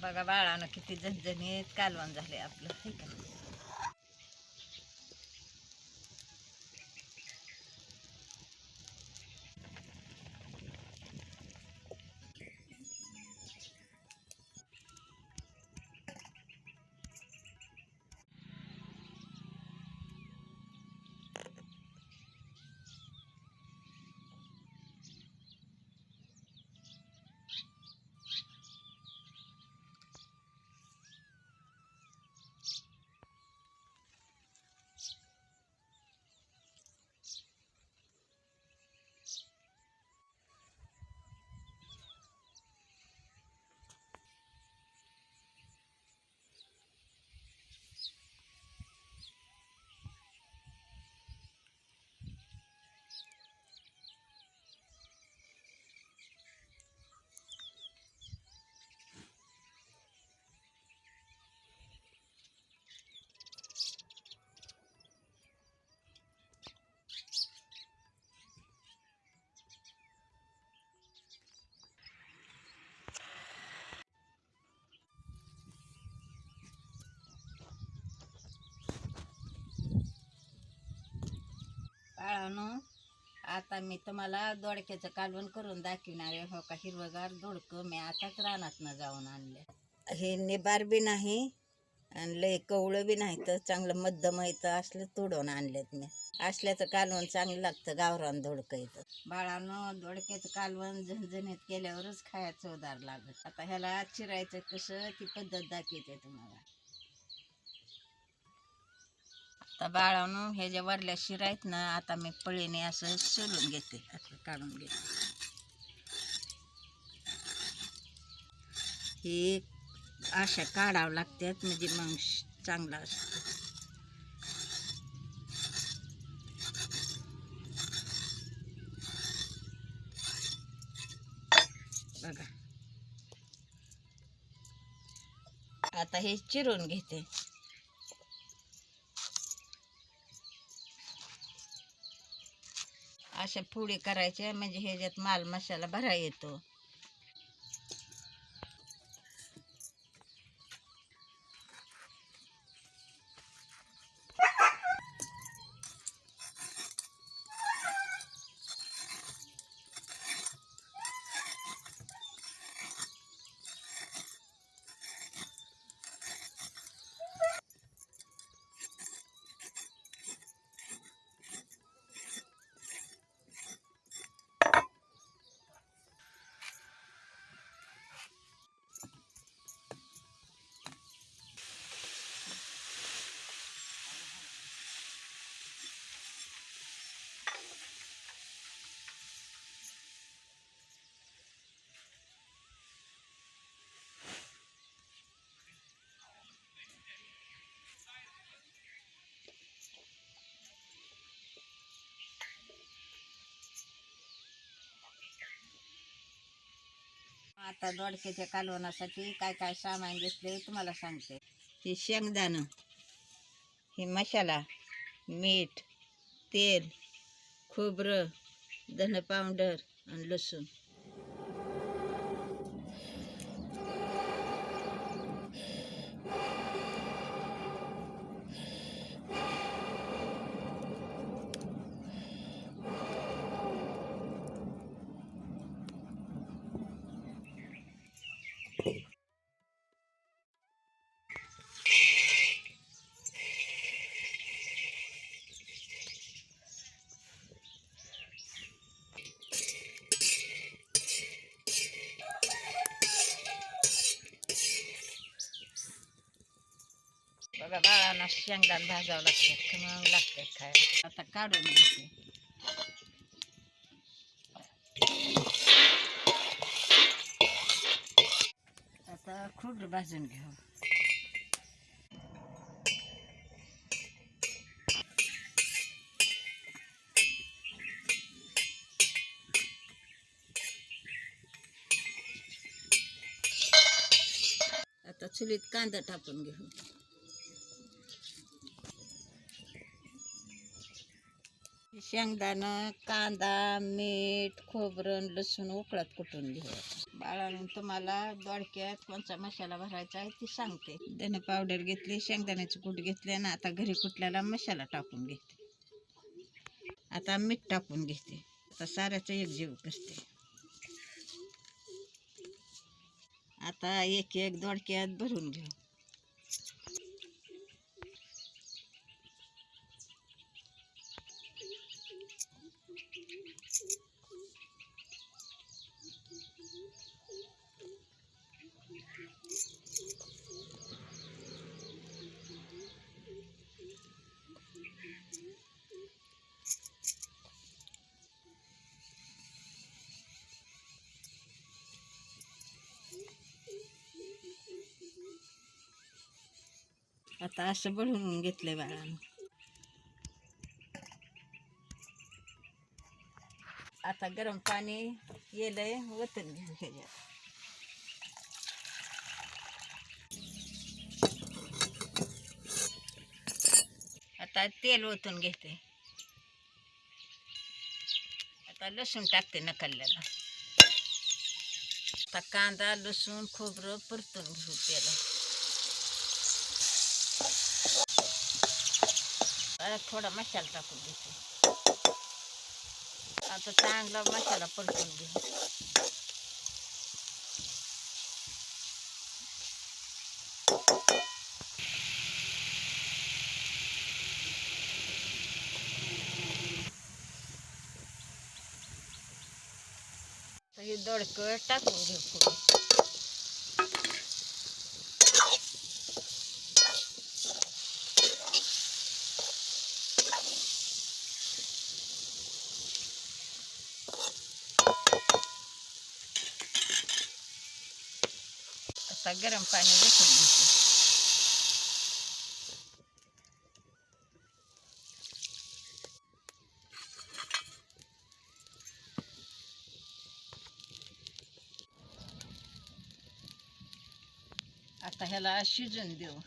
बघा बाळानं किती झणझणीत कालवण झाले आपलं ठीक आहे बाळानो आता मी तुम्हाला दोडक्याचं कालवण करून दाखवणार आहे. हो का हिरवगार दोडकं मी आताच रानातनं जाऊन आणले. हे निबार बी नाही आणि लय कवळं बी नाही तर चांगलं मध्यम येतं असलं तोडून आणलेत मी. असल्याचं कालवण चांगलं लागतं गावरान दोडकं येतं बाळानं दोडक्याचं कालवण झणझणीत केल्यावरच खायचं चवदार लागत. आता ह्याला चिरायचं कसं? ती पद्धत दाखवते तुम्हाला. आता बाळावून हे जे वरल्या शिरा आहेत ना आता मी पळीने असं सोलून घेते असं काढून घेते. हे अशा काढावं लागतात म्हणजे मग चांगला चांगलं बघा. आता हे चिरून घेते. अशा पुडी करायच्या म्हणजे ह्याच्यात माल मसाला भरा येतो. आता दोडक्याच्या कालवणासाठी काय काय सामान घेतले तुम्हाला सांगते. हे शेंगदाणं हे मसाला मीठ तेल खोबरं धन पावडर आणि लसूण. बघा शेंगदाण भाजावं लागतं मग लागतात खायला आता काढून घेते. आता खोबरं भाजून घेऊ. आता चुलीत कांदा टाकून घेऊ. शेंगदाणं कांदा मीठ खोबरं लसूण उकळत कुटून घेऊ बाळानं तुम्हाला दोडक्यात कोणचा मसाला भरायचा आहे ती सांगते. धने पावडर घेतली शेंगदाण्याची कूट घेतली आणि आता घरी कुठल्याला मसाला टाकून घेते. आता मीठ टाकून घेते. आता साऱ्याचं एक जीव करते. आता एक एक दोडक्यात भरून घेऊ. आता असं बनवून घेतलंय बाळानं. आता गरम पाणी येलंय वतन घेऊन ह्याच्यात आता तेल ओतून घेते. आता लसूण टाकते नकल्याला आता कांदा लसूण खोबरं परतून घेऊ त्याला. थोडा मसाला टाकून घेते आता चांगला मसाला परतून घेऊ तर हे दोडकं टाकून घेऊ आता गरम पाणी बसून घेते आता ह्याला शिजून देऊ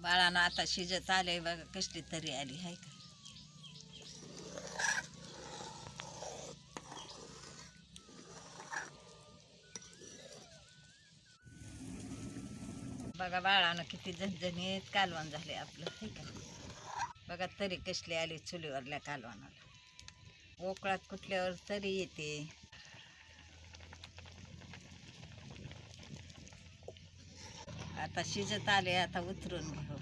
बाळानं आता शिजत आले बघा कसली तरी आली हाय का? बघा बाळानं किती झणझणीत कालवण झाले आपलं हाय का? बघा तरी कसली आली चुलीवरल्या कालवणाला. ओकळात कुठल्यावर तरी येते. आता शिजत आले आता उतरून घेऊ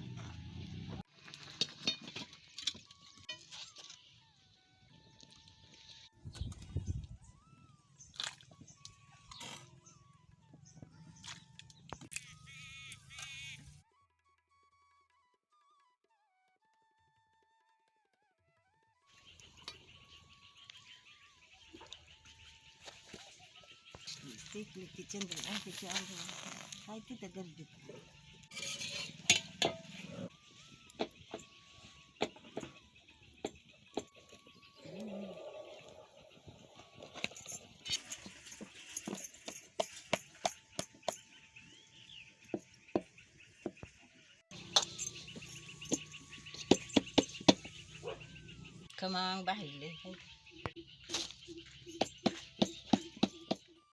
टिकली की चंद्रभागेची সাইডে তাদের দিতে Kamang bahil eh.